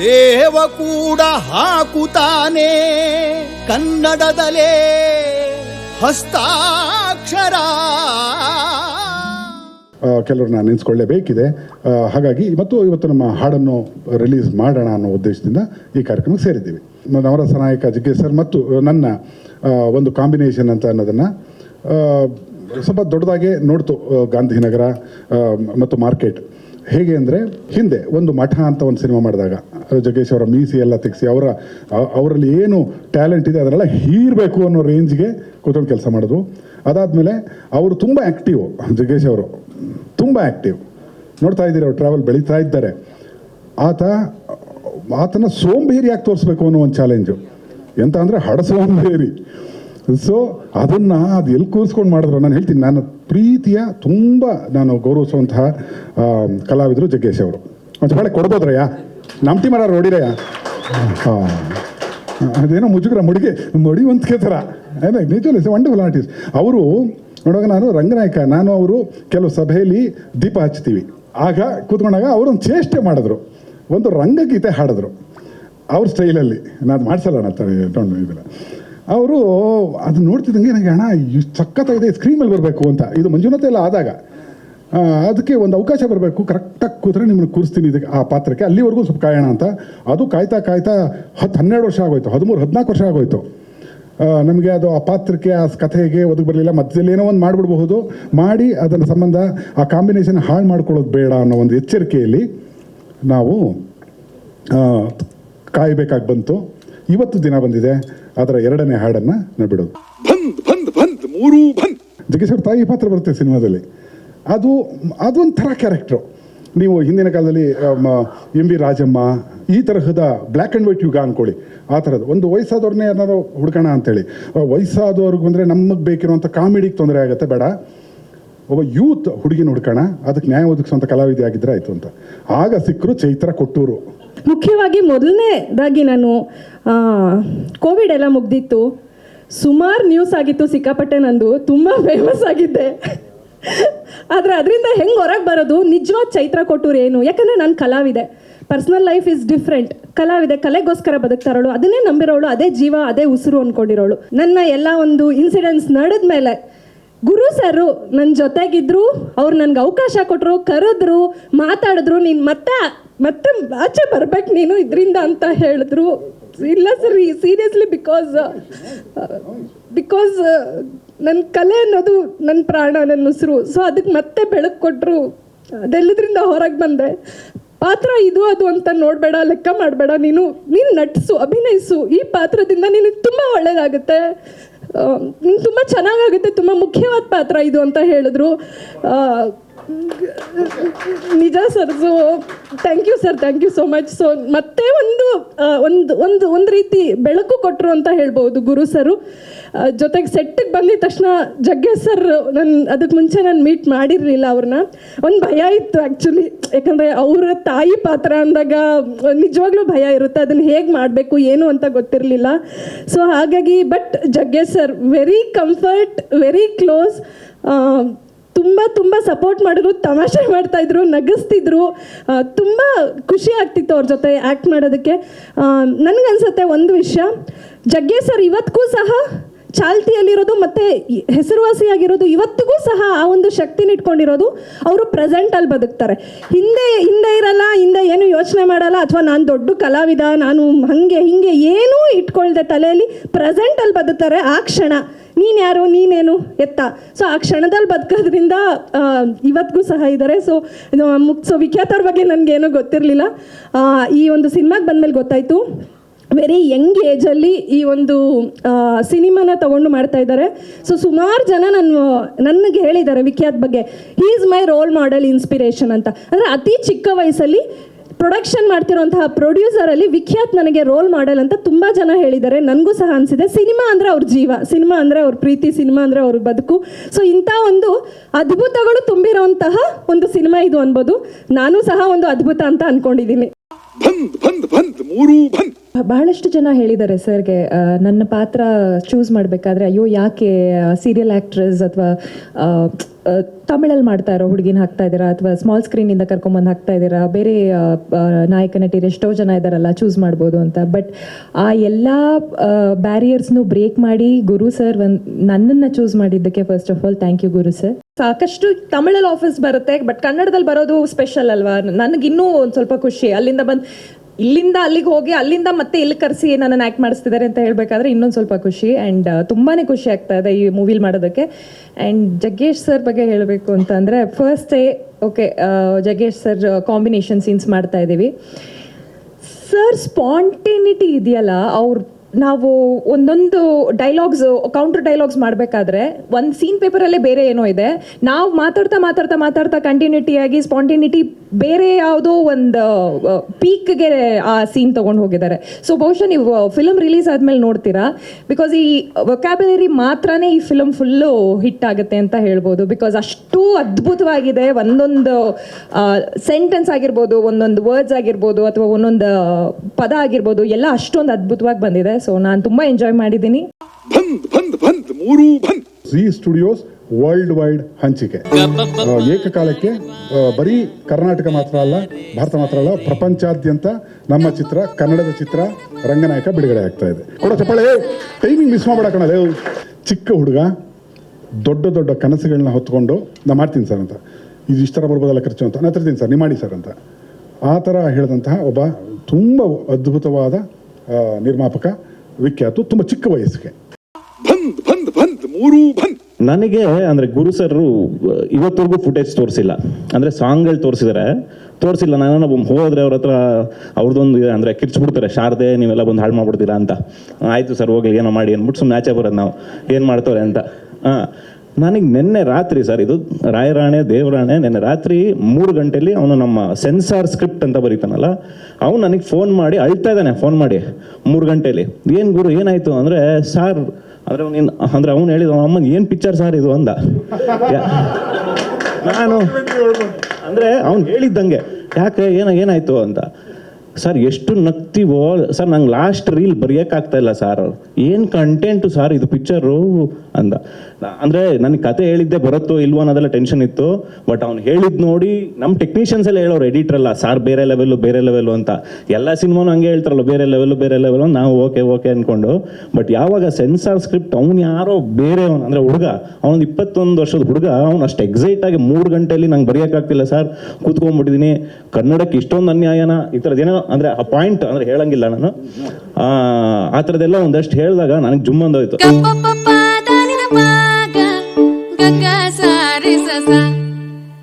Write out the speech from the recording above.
ಲೇವ ಕೂಡ ಹಾಕುತ್ತಾನೆ. ಕನ್ನಡದಲೇ ಹಸ್ತಾಕ್ಷರ. ಕೆಲವರು ನಾನು ನೆನೆಸ್ಕೊಳ್ಳೇಬೇಕಿದೆ. ಹಾಗಾಗಿ ಮತ್ತು ಇವತ್ತು ನಮ್ಮ ಹಾಡನ್ನು ರಿಲೀಸ್ ಮಾಡೋಣ ಅನ್ನೋ ಉದ್ದೇಶದಿಂದ ಈ ಕಾರ್ಯಕ್ರಮಕ್ಕೆ ಸೇರಿದ್ದೀವಿ. ನವರಸ ನಾಯಕ ಜಗ್ಗೇಶ್ ಸರ್ ಮತ್ತು ನನ್ನ ಒಂದು ಕಾಂಬಿನೇಷನ್ ಅಂತ ಅನ್ನೋದನ್ನು ಸ್ವಲ್ಪ ದೊಡ್ಡದಾಗೆ ನೋಡ್ತು ಗಾಂಧಿನಗರ ಮತ್ತು ಮಾರ್ಕೆಟ್. ಹೇಗೆ ಅಂದರೆ, ಹಿಂದೆ ಒಂದು ಮಠ ಅಂತ ಒಂದು ಸಿನಿಮಾ ಮಾಡಿದಾಗ ಜಗ್ಗೇಶ್ ಅವರ ಮೀಸಿ ಎಲ್ಲ ತೆಗೆಸಿ ಅವರ ಅವರಲ್ಲಿ ಏನು ಟ್ಯಾಲೆಂಟ್ ಇದೆ ಅದನ್ನೆಲ್ಲ ಹೀರಬೇಕು ಅನ್ನೋ ರೇಂಜ್ಗೆ ಕೂತ್ಕೊಂಡು ಕೆಲಸ ಮಾಡೋದು. ಅದಾದಮೇಲೆ ಅವರು ತುಂಬ ಆ್ಯಕ್ಟಿವ್ ಜಗ್ಗೇಶ್ ಅವರು. ತುಂಬ ಆ್ಯಕ್ಟಿವ್ ನೋಡ್ತಾ ಇದ್ದೀರಿ ಅವ್ರು ಟ್ರಾವೆಲ್ ಬೆಳೀತಾ ಇದ್ದಾರೆ. ಆತ, ಆತನ ಸೋಂಬೇರಿಯಾಗಿ ತೋರಿಸ್ಬೇಕು ಅನ್ನೋ ಒಂದು ಚಾಲೆಂಜು ಎಂತ ಅಂದರೆ ಹಡ ಸೋಂಬೇರಿ. ಸೊ ಅದನ್ನು ಅದು ಎಲ್ಲಿ ಕೂರಿಸ್ಕೊಂಡು ಮಾಡಿದ್ರು? ನಾನು ಹೇಳ್ತೀನಿ, ನಾನು ಪ್ರೀತಿಯ ತುಂಬ ನಾನು ಗೌರವಿಸುವಂತಹ ಕಲಾವಿದರು ಜಗ್ಗೇಶ್ ಅವರು. ಒಂದು ಹೊಳೆ ಕೊಡ್ಬೋದ್ರಯ್ಯ? ನಮ್ಮ ಮರ ನೋಡಿರಯ್ಯ ಹಾಂ. ಅದೇನೋ ಮುಜುಗರ ಮುಡಿಗೆ, ಮಡಿವಂತಿಕೆ ಥರ ಏನೇ ನಿಜವಲ್ಲ ವಂಡರ್ಫುಲ್ ಆರ್ಟಿಸ್ಟ್ ಅವರು, ನೋಡುವಾಗ ನಾನು ರಂಗನಾಯಕ, ನಾನು, ಅವರು ಕೆಲವು ಸಭೆಯಲ್ಲಿ ದೀಪ ಹಚ್ತೀವಿ ಆಗ ಕೂತ್ಕೊಂಡಾಗ ಅವರೊಂದು ಚೇಷ್ಟೆ ಮಾಡಿದ್ರು. ಒಂದು ರಂಗಗೀತೆ ಹಾಡಿದ್ರು. ಅವ್ರ ಸ್ಟೈಲಲ್ಲಿ. ನಾನು ಮಾಡಿಸಲ್ಲ ನಾನು ಇದನ್ನು ಅವರು ಅದು ನೋಡ್ತಿದ್ದಂಗೆ ನನಗೆ ಹಣ ಸಖತ್ತಾಗಿದೆ ಸ್ಕ್ರೀನಲ್ಲಿ ಬರಬೇಕು ಅಂತ. ಇದು ಮಂಜುನಾಥ ಎಲ್ಲ ಆದಾಗ. ಅದಕ್ಕೆ ಒಂದು ಅವಕಾಶ ಬರಬೇಕು. ಕರೆಕ್ಟಾಗಿ ಕೂತ್ರೆ ನಿಮ್ಮನ್ನು ಕೂರಿಸ್ತೀನಿ ಇದಕ್ಕೆ ಆ ಪಾತ್ರಕ್ಕೆ. ಅಲ್ಲಿವರೆಗೂ ಸ್ವಲ್ಪ ಕಾಯೋಣ ಅಂತ. ಅದು ಕಾಯ್ತಾ ಕಾಯ್ತಾ ಹತ್ತು ಹನ್ನೆರಡು ವರ್ಷ ಆಗೋಯ್ತು. ಹದಿಮೂರು ಹದಿನಾಲ್ಕು ವರ್ಷ ಆಗೋಯ್ತು. ನಮಗೆ ಅದು ಆ ಪಾತ್ರಕ್ಕೆ ಆ ಕಥೆಗೆ ಒದಗಿ ಬರಲಿಲ್ಲ. ಮಧ್ಯದಲ್ಲಿ ಏನೋ ಒಂದು ಮಾಡಿಬಿಡ್ಬಹುದು. ಮಾಡಿ ಅದರ ಸಂಬಂಧ ಆ ಕಾಂಬಿನೇಷನ್ ಹಾಳು ಮಾಡ್ಕೊಳ್ಳೋದು ಬೇಡ ಅನ್ನೋ ಒಂದು ಎಚ್ಚರಿಕೆಯಲ್ಲಿ ನಾವು ಕಾಯಬೇಕಾಗಿ ಬಂತು. ಇವತ್ತು ದಿನ ಬಂದಿದೆ. ಅದರ ಎರಡನೇ ಹಾಡನ್ನು ನಾವು ಬಿಡೋದು ಬಂದ್ ಬಂದ್ ಬಂದ್ ಮೂರು ಬಂದ್ ಜಗೇಶ್ವರ ತಾಯಿ ಪಾತ್ರ ಬರುತ್ತೆ ಸಿನಿಮಾದಲ್ಲಿ. ಅದು, ಅದೊಂಥರ ಕ್ಯಾರೆಕ್ಟ್ರು ನೀವು ಹಿಂದಿನ ಕಾಲದಲ್ಲಿ ಎಂ ವಿ ರಾಜಮ್ಮ, ಈ ತರಹದ ಬ್ಲ್ಯಾಕ್ ಆ್ಯಂಡ್ ವೈಟ್ ಯುಗ ಅಂದ್ಕೊಳ್ಳಿ ಆ ಥರದ್ದು ಒಂದು ವಯಸ್ಸಾದವ್ರನ್ನೇ ಏನಾದ್ರು ಹುಡ್ಕೋಣ ಅಂತೇಳಿ. ವಯಸ್ಸಾದವ್ರಿಗೆ ಬಂದರೆ ನಮಗೆ ಬೇಕಿರುವಂಥ ಕಾಮಿಡಿಗೆ ತೊಂದರೆ ಆಗುತ್ತೆ, ಬೇಡ. ಒಬ್ಬ ಯೂತ್ ಹುಡುಗಿನ ಹುಡ್ಕೋಣ, ಅದಕ್ಕೆ ನ್ಯಾಯ ಒದಗಿಸುವಂಥ ಕಲಾವಿದೆ ಆಗಿದ್ರೆ ಆಯಿತು ಅಂತ. ಆಗ ಸಿಕ್ಕರು ಚೈತ್ರ ಕೊಟ್ಟೂರು. ಮುಖ್ಯವಾಗಿ ಮೊದಲನೇದಾಗಿ ನಾನು ಕೋವಿಡ್ ಎಲ್ಲ ಮುಗ್ದಿತ್ತು. ಸುಮಾರು ನ್ಯೂಸ್ ಆಗಿತ್ತು, ಸಿಕ್ಕಾಪಟ್ಟೆ ನಂದು. ತುಂಬ ಫೇಮಸ್ ಆಗಿದ್ದೆ. ಆದರೆ ಅದರಿಂದ ಹೆಂಗೆ ಹೊರಗೆ ಬರೋದು? ನಿಜವಾದ ಚೈತ್ರ ಕೊಟ್ಟೂರು ಏನು? ಯಾಕಂದರೆ ನಾನು ಕಲಾವಿದೆ. ಪರ್ಸ್ನಲ್ ಲೈಫ್ ಇಸ್ ಡಿಫ್ರೆಂಟ್ ಕಲಾವಿದೆ ಕಲೆಗೋಸ್ಕರ ಬದುಕ್ತಾರೋಳು. ಅದನ್ನೇ ನಂಬಿರೋಳು. ಅದೇ ಜೀವ, ಅದೇ ಉಸಿರು ಅಂದ್ಕೊಂಡಿರೋಳು ನನ್ನ ಎಲ್ಲ ಒಂದು ಇನ್ಸಿಡೆಂಟ್ಸ್ ನಡೆದ ಮೇಲೆ ಗುರು ಸರು ನನ್ನ ಜೊತೆಗಿದ್ರು, ಅವ್ರು ನನಗೆ ಅವಕಾಶ ಕೊಟ್ಟರು ಕರೆದ್ರು, ಮಾತಾಡಿದ್ರು. ನೀನು ಮತ್ತೆ ಮತ್ತೆ ಆಚೆ ಬರ್ಬೇಕು ನೀನು ಇದರಿಂದ ಅಂತ ಹೇಳಿದ್ರು. ಇಲ್ಲ ಸರ್ ಸೀರಿಯಸ್ಲಿ ಬಿಕಾಸ್ ಬಿಕಾಸ್ ನನ್ನ ಕಲೆ ಅನ್ನೋದು ನನ್ನ ಪ್ರಾಣ ನನ್ನ ಉಸಿರು. ಸೊ ಅದಕ್ಕೆ ಮತ್ತೆ ಬೆಳಕು ಕೊಟ್ಟರು ಅದೆಲ್ಲದ್ರಿಂದ ಹೊರಗೆ ಬಂದೆ. ಪಾತ್ರ ಇದು, ಅದು ಅಂತ ನೋಡಬೇಡ, ಲೆಕ್ಕ ಮಾಡಬೇಡ. ನೀನು ನೀನು ನಟಿಸು, ಅಭಿನಯಿಸು. ಈ ಪಾತ್ರದಿಂದ ನಿನಗೆ ತುಂಬ ಒಳ್ಳೆಯದಾಗುತ್ತೆ ನಿಂಗೆ ತುಂಬ ಚೆನ್ನಾಗಾಗುತ್ತೆ. ತುಂಬ ಮುಖ್ಯವಾದ ಪಾತ್ರ ಇದು ಅಂತ ಹೇಳಿದ್ರು. ನಿಜ sir so thank you sir thank you so much so ಮತ್ತೆ ಒಂದು ಒಂದು ಒಂದು ಒಂದು ರೀತಿ ಬೆಳಕು ಕೊಟ್ಟರು ಅಂತ ಹೇಳ್ಬೋದು ಗುರು ಸರು. ಜೊತೆಗೆ ಸೆಟ್ಟಿಗೆ ಬಂದಿದ ತಕ್ಷಣ ಜಗ್ಗೇಶ್ ಸರ್ ನನ್ನ ಅದಕ್ಕೆ ಮುಂಚೆ ನಾನು ಮೀಟ್ ಮಾಡಿರಲಿಲ್ಲ ಅವ್ರನ್ನ. ಒಂದು ಭಯ ಇತ್ತು ಆ್ಯಕ್ಚುಲಿ ಯಾಕಂದರೆ ಅವರ ತಾಯಿ ಪಾತ್ರ ಅಂದಾಗ ನಿಜವಾಗ್ಲೂ ಭಯ ಇರುತ್ತೆ, ಅದನ್ನು ಹೇಗೆ ಮಾಡಬೇಕು, ಏನು ಅಂತ ಗೊತ್ತಿರಲಿಲ್ಲ. ಸೊ ಹಾಗಾಗಿ but Jaggesh sir very comfort very close ತುಂಬ ತುಂಬ ಸಪೋರ್ಟ್ ಮಾಡಿದ್ರು, ತಮಾಷೆ ಮಾಡ್ತಾ ಇದ್ರು, ನಗಿಸ್ತಿದ್ರು. ತುಂಬ ಖುಷಿ ಆಗ್ತಿತ್ತು ಅವ್ರ ಜೊತೆ ಆ್ಯಕ್ಟ್ ಮಾಡೋದಕ್ಕೆ. ನನಗನ್ಸುತ್ತೆ ಒಂದು ವಿಷಯ. ಜಗ್ಗೇ ಸರ್ ಇವತ್ತಿಗೂ ಸಹ ಚಾಲ್ತಿಯಲ್ಲಿರೋದು ಮತ್ತು ಹೆಸರುವಾಸಿಯಾಗಿರೋದು ಇವತ್ತಿಗೂ ಸಹ ಆ ಒಂದು ಶಕ್ತಿನ ಇಟ್ಕೊಂಡಿರೋದು. ಅವರು ಪ್ರೆಸೆಂಟಲ್ಲಿ ಬದುಕ್ತಾರೆ. ಹಿಂದೆ ಹಿಂದೆ ಯೋಚನೆ ಮಾಡಲ್ಲ ಅಥವಾ ನಾನು ದೊಡ್ಡ ಕಲಾವಿದ, ನಾನು ಹಂಗೆ ಹಿಂಗೆ ಏನೂ ಇಟ್ಕೊಳ್ದೆ ತಲೆಯಲ್ಲಿ, ಪ್ರೆಸೆಂಟಲ್ಲಿ ಬದುಕ್ತಾರೆ ಆ ಕ್ಷಣ. ನೀನು ಯಾರು? ನೀನೇನು? ಎತ್ತ. ಸೊ ಆ ಕ್ಷಣದಲ್ಲಿ ಬದುಕೋದ್ರಿಂದ ಇವತ್ತಿಗೂ ಸಹ ಇದ್ದಾರೆ ಸೊ ಮುಕ್ ಸೊ ವಿಖ್ಯಾತ ಅವ್ರ ಬಗ್ಗೆ ನನಗೇನೂ ಗೊತ್ತಿರಲಿಲ್ಲ. ಈ ಒಂದು ಸಿನಿಮಾಗೆ ಬಂದಮೇಲೆ ಗೊತ್ತಾಯಿತು. ವೆರಿ ಯಂಗ್ ಏಜಲ್ಲಿ ಈ ಒಂದು ಸಿನಿಮಾನ ತಗೊಂಡು ಮಾಡ್ತಾ ಇದ್ದಾರೆ ಸೊ ಸುಮಾರು ಜನ ನಾನು, ನನಗೆ ಹೇಳಿದ್ದಾರೆ ವಿಖ್ಯಾತ್ ಬಗ್ಗೆ. He is my role model inspiration ಅಂತ. ಅಂದರೆ ಅತಿ ಚಿಕ್ಕ ವಯಸ್ಸಲ್ಲಿ ಪ್ರೊಡಕ್ಷನ್ ಮಾಡ್ತಿರೋಂತಹ ಪ್ರೊಡ್ಯೂಸರಲ್ಲಿ ವಿಖ್ಯಾತ್ ನನಗೆ ರೋಲ್ ಮಾಡೆಲ್ ಅಂತ ತುಂಬ ಜನ ಹೇಳಿದ್ದಾರೆ. ನನಗೂ ಸಹ ಅನಿಸಿದೆ. ಸಿನಿಮಾ ಅಂದರೆ ಅವ್ರ ಜೀವ. ಸಿನಿಮಾ ಅಂದರೆ ಅವ್ರ ಪ್ರೀತಿ, ಸಿನಿಮಾ ಅಂದರೆ ಅವ್ರ ಬದುಕು. ಸೊ ಇಂಥ ಒಂದು ಅದ್ಭುತಗಳು ತುಂಬಿರೋಂತಹ ಒಂದು ಸಿನಿಮಾ ಇದು ಅನ್ಬೋದು. ನಾನು ಸಹ ಒಂದು ಅದ್ಭುತ ಅಂತ ಅಂದ್ಕೊಂಡಿದ್ದೀನಿ ಬಹಳಷ್ಟು ಜನ ಹೇಳಿದ್ದಾರೆ ಸರ್ಗೆ ನನ್ನ ಪಾತ್ರ ಚೂಸ್ ಮಾಡಬೇಕಾದ್ರೆ, ಅಯ್ಯೋ, ಯಾಕೆ ಸೀರಿಯಲ್ ಆ್ಯಕ್ಟ್ರೆಸ್ ಅಥವಾ ತಮಿಳಲ್ಲಿ ಮಾಡ್ತಾ ಇರೋ ಹುಡುಗಿನ ಹಾಕ್ತಾ ಇದ್ದೀರಾ ಅಥವಾ ಸ್ಮಾಲ್ ಸ್ಕ್ರೀನಿಂದ ಕರ್ಕೊಂಬಂದು ಹಾಕ್ತಾ ಇದ್ದೀರಾ? ಬೇರೆ ನಾಯಕ ನಟಿಯರು ಎಷ್ಟೋ ಜನ ಇದ್ದಾರಲ್ಲ ಚೂಸ್ ಮಾಡ್ಬೋದು ಅಂತ. ಬಟ್ ಆ ಎಲ್ಲ ಬ್ಯಾರಿಯರ್ಸ್ನು ಬ್ರೇಕ್ ಮಾಡಿ ಗುರು ಸರ್ ಒಂದು, ನನ್ನನ್ನು ಚೂಸ್ ಮಾಡಿದ್ದಕ್ಕೆ first of all thank you Guru sir ಸಾಕಷ್ಟು ತಮಿಳಲ್ಲಿ ಆಫೀಸ್ ಬರುತ್ತೆ ಬಟ್ ಕನ್ನಡದಲ್ಲಿ ಬರೋದು ಸ್ಪೆಷಲ್ ಅಲ್ವಾ? ನನಗಿನ್ನೂ ಒಂದು ಸ್ವಲ್ಪ ಖುಷಿ. ಅಲ್ಲಿಂದ ಬಂದು ಇಲ್ಲಿಂದ ಅಲ್ಲಿಗೆ ಹೋಗಿ, ಅಲ್ಲಿಂದ ಮತ್ತೆ ಇಲ್ಲಿ ಕರೆಸಿ ನನ್ನನ್ನು ಆ್ಯಕ್ಟ್ ಮಾಡಿಸ್ತಿದ್ದಾರೆ ಅಂತ ಹೇಳಬೇಕಾದ್ರೆ ಇನ್ನೊಂದು ಸ್ವಲ್ಪ ಖುಷಿ ಆ್ಯಂಡ್ ತುಂಬಾ ಖುಷಿ ಆಗ್ತಾ ಇದೆ ಈ ಮೂವಿಲಿ ಮಾಡೋದಕ್ಕೆ. ಆ್ಯಂಡ್ ಜಗ್ಗೇಶ್ ಸರ್ ಬಗ್ಗೆ ಹೇಳಬೇಕು ಅಂತಂದರೆ first day okay Jaggesh sir combination scenes ಮಾಡ್ತಾ ಇದ್ದೀವಿ ಸರ್ ಸ್ಪಾಂಟೇನಿಟಿ ಇದೆಯಲ್ಲ, ಅವ್ರು ನಾವು ಒಂದೊಂದು ಡೈಲಾಗ್ಸ್ ಕೌಂಟರ್ ಡೈಲಾಗ್ಸ್ ಮಾಡಬೇಕಾದ್ರೆ ಒಂದು ಸೀನ್ ಪೇಪರಲ್ಲೇ ಬೇರೆ ಏನೋ ಇದೆ. ನಾವು ಮಾತಾಡ್ತಾ ಮಾತಾಡ್ತಾ ಮಾತಾಡ್ತಾ ಕಂಟಿನ್ಯೂಟಿಯಾಗಿ ಸ್ಪಾಂಟಿನಿಟಿ ಬೇರೆ ಯಾವುದೋ ಒಂದು ಪೀಕ್ಗೆ ಆ ಸೀನ್ ತೊಗೊಂಡು ಹೋಗಿದ್ದಾರೆ. ಸೊ ಬಹುಶಃ ನೀವು ಫಿಲಮ್ ರಿಲೀಸ್ ಆದಮೇಲೆ ನೋಡ್ತೀರಾ? ಬಿಕಾಸ್ ಈ ವೊಕ್ಯಾಬುಲರಿ ಮಾತ್ರನೇ ಈ ಫಿಲಮ್ ಫುಲ್ಲು ಹಿಟ್ ಆಗುತ್ತೆ ಅಂತ ಹೇಳ್ಬೋದು. ಬಿಕಾಸ್ ಅಷ್ಟು ಅದ್ಭುತವಾಗಿದೆ. ಒಂದೊಂದು ಸೆಂಟೆನ್ಸ್ ಆಗಿರ್ಬೋದು, ಒಂದೊಂದು ವರ್ಡ್ಸ್ ಆಗಿರ್ಬೋದು, ಅಥವಾ ಒಂದೊಂದು ಪದ ಆಗಿರ್ಬೋದು, ಎಲ್ಲ ಅಷ್ಟೊಂದು ಅದ್ಭುತವಾಗಿ ಬಂದಿದೆ. ಸೊ ನಾನು ತುಂಬಾ ಎಂಜಾಯ್ ಮಾಡಿದ್ದೀನಿ. ಬಂದ್ ಬಂದ್ ಬಂದ್ ಮೂರು ಬಂದ್ ಜಿ ಸ್ಟುಡಿಯೋಸ್ ವರ್ಲ್ಡ್ ವೈಡ್ ಹಂಚಿಕೆ ಏಕಕಾಲಕ್ಕೆ ಬರೀ ಕರ್ನಾಟಕ ಮಾತ್ರ ಅಲ್ಲ ಭಾರತ ಮಾತ್ರ ಅಲ್ಲ ಪ್ರಪಂಚಾದ್ಯಂತ ನಮ್ಮ ಚಿತ್ರ ಕನ್ನಡದ ಚಿತ್ರ ರಂಗನಾಯಕ ಬಿಡುಗಡೆ ಆಗ್ತಾ ಇದೆ. ಕೊಡ ಚಪ್ಪಾಳೆ ಟೈಮಿಂಗ್ ಮಿಸ್ ಮಾಡ್ಬೇಡ ಕಣ ಚಿಕ್ಕ ಹುಡುಗ ದೊಡ್ಡ ದೊಡ್ಡ ಕನಸುಗಳನ್ನ ಹೊತ್ಕೊಂಡು ನಾ ಮಾಡ್ತೀನಿ ಸರ್ ಅಂತ. ಇದು ಇಷ್ಟರ ಬರ್ಬೋದಲ್ಲ ಖರ್ಚು ಅಂತ. ನಾನು ತರ್ತೀನಿ ಸರ್ ನೀವು ಮಾಡಿ ಸರ್ ಅಂತ. ಆ ಥರ ಹೇಳಿದಂತಹ ಒಬ್ಬ ತುಂಬ ಅದ್ಭುತವಾದ ನಿರ್ಮಾಪಕ ವಿಖ್ಯಾತು ತುಂಬ ಚಿಕ್ಕ ವಯಸ್ಸಿಗೆ. ಬಂದ್ ಬಂದ್ ಬಂದ್ ಮೂರು ಬಂದ್ ನನಗೆ ಅಂದ್ರೆ ಗುರು ಸರ್ ಇವತ್ತವರೆಗೂ ಫುಟೇಜ್ ತೋರಿಸಿಲ್ಲ. ಅಂದ್ರೆ ಸಾಂಗ್ಗಳು ತೋರಿಸಿದ್ರೆ. ತೋರಿಸಿಲ್ಲ ನಾನು ಹೋದ್ರೆ ಅವ್ರ ಹತ್ರ ಅವ್ರದ್ದೊಂದು ಅಂದ್ರೆ ಕಿರ್ಚ್ಬಿಡ್ತಾರೆ ಶಾರದೆ ನೀವೆಲ್ಲ ಬಂದು ಹಾಳು ಮಾಡ್ಬಿಡ್ತೀರಾ ಅಂತ. ಆಯ್ತು ಸರ್ ಹೋಗ್ಲಿ ಏನೋ ಮಾಡಿ ಅಂದ್ಬಿಟ್ಟು ಸುಮ್ಮನೆ ಆಚೆ ಬರೋದು ನಾವು. ಏನು ಮಾಡ್ತವ್ರೆ ಅಂತ. ಹಾಂ. ನನಗೆ ನಿನ್ನೆ ರಾತ್ರಿ ಸರ್, ಇದು ರಾಯರಾಣೆ, ದೇವರಾಣೆ, ನಿನ್ನೆ ರಾತ್ರಿ ಮೂರು ಗಂಟೆಯಲ್ಲಿ ಅವನು ನಮ್ಮ ಸೆನ್ಸಾರ್ ಸ್ಕ್ರಿಪ್ಟ್ ಅಂತ ಬರೀತಾನಲ್ಲ, ಅವನು ನನಗೆ ಫೋನ್ ಮಾಡಿ ಅಳ್ತಾ ಇದ್ದಾನೆ ಫೋನ್ ಮಾಡಿ ಮೂರು ಗಂಟೆಯಲ್ಲಿ ಏನು ಗುರು, ಏನಾಯಿತು ಅಂದರೆ, ಸಾರ್, ಅಂದ್ರೆ ಅವ್ನು ಅಂದರೆ ಅವನು ಹೇಳಿದ ಅಮ್ಮನ ಏನು ಪಿಕ್ಚರ್ ಸರ್ ಇದು ಅಂದ? ನಾನು, ಅಂದರೆ ಅವ್ನು ಹೇಳಿದ್ದಂಗೆ ಯಾಕೆ ಏನ, ಏನಾಯಿತು? ಅಂತ. ಸರ್ ಎಷ್ಟು ನಗ್ತೀವೋ ಸರ್ ನಂಗೆ ಲಾಸ್ಟ್ ರೀಲ್ ಬರೆಯೋಕ್ಕಾಗ್ತಾ ಇಲ್ಲ ಸರ್ ಏನು ಕಂಟೆಂಟು ಸರ್ ಇದು ಪಿಕ್ಚರು ಅಂದ. ಅಂದರೆ ನನಗೆ ಕತೆ ಹೇಳಿದ್ದೆ ಬರುತ್ತೋ ಇಲ್ವೋ ಅನ್ನೋದೆಲ್ಲ ಟೆನ್ಷನ್ ಇತ್ತು. ಬಟ್ ಅವ್ನು ಹೇಳಿದ್ ನೋಡಿ ನಮ್ಮ ಟೆಕ್ನಿಷಿಯನ್ಸ್ ಎಲ್ಲ ಹೇಳೋರು ಎಡಿಟ್ರಲ್ಲ ಸಾರ್ ಬೇರೆ ಲೆವೆಲ್ಲು ಬೇರೆ ಲೆವೆಲ್ಲು ಅಂತ. ಎಲ್ಲ ಸಿನಿಮಾನು ಹಂಗೆ ಹೇಳ್ತಾರಲ್ಲ, ಬೇರೆ ಲೆವೆಲ್ಲು ಬೇರೆ ಲೆವೆಲ್ಲು ನಾವು ಓಕೆ ಓಕೆ ಅಂದ್ಕೊಂಡು ಬಟ್ ಯಾವಾಗ ಸೆನ್ಸಾರ್ ಸ್ಕ್ರಿಪ್ಟ್ ಅವ್ನು ಯಾರೋ ಬೇರೆ ಅಂದ್ರೆ ಹುಡುಗ, ಅವನೊಂದು ಇಪ್ಪತ್ತೊಂದು ವರ್ಷದ ಹುಡುಗ, ಅವ್ನು ಅಷ್ಟು ಎಕ್ಸೈಟ್ ಆಗಿ ಮೂರು ಗಂಟೆಯಲ್ಲಿ ನಂಗೆ ಬರೆಯೋಕ್ಕಾಗ್ತಿಲ್ಲ ಸರ್ ಕೂತ್ಕೊಂಡ್ಬಿಟ್ಟಿದ್ದೀನಿ ಕನ್ನಡಕ್ಕೆ ಇಷ್ಟೊಂದು ಅನ್ಯಾಯನ, ಈ ಥರದ್ದು ಏನೋ ಅಂದ್ರೆ ಆ ಪಾಯಿಂಟ್ ಅಂದ್ರೆ ಹೇಳಂಗಿಲ್ಲ ನಾನು. ಆ ಥರದ್ದೆಲ್ಲ ಒಂದಷ್ಟು ಹೇಳಿದಾಗ ನನಗೆ ಜುಮ್ಮಂದೋಯ್ತು.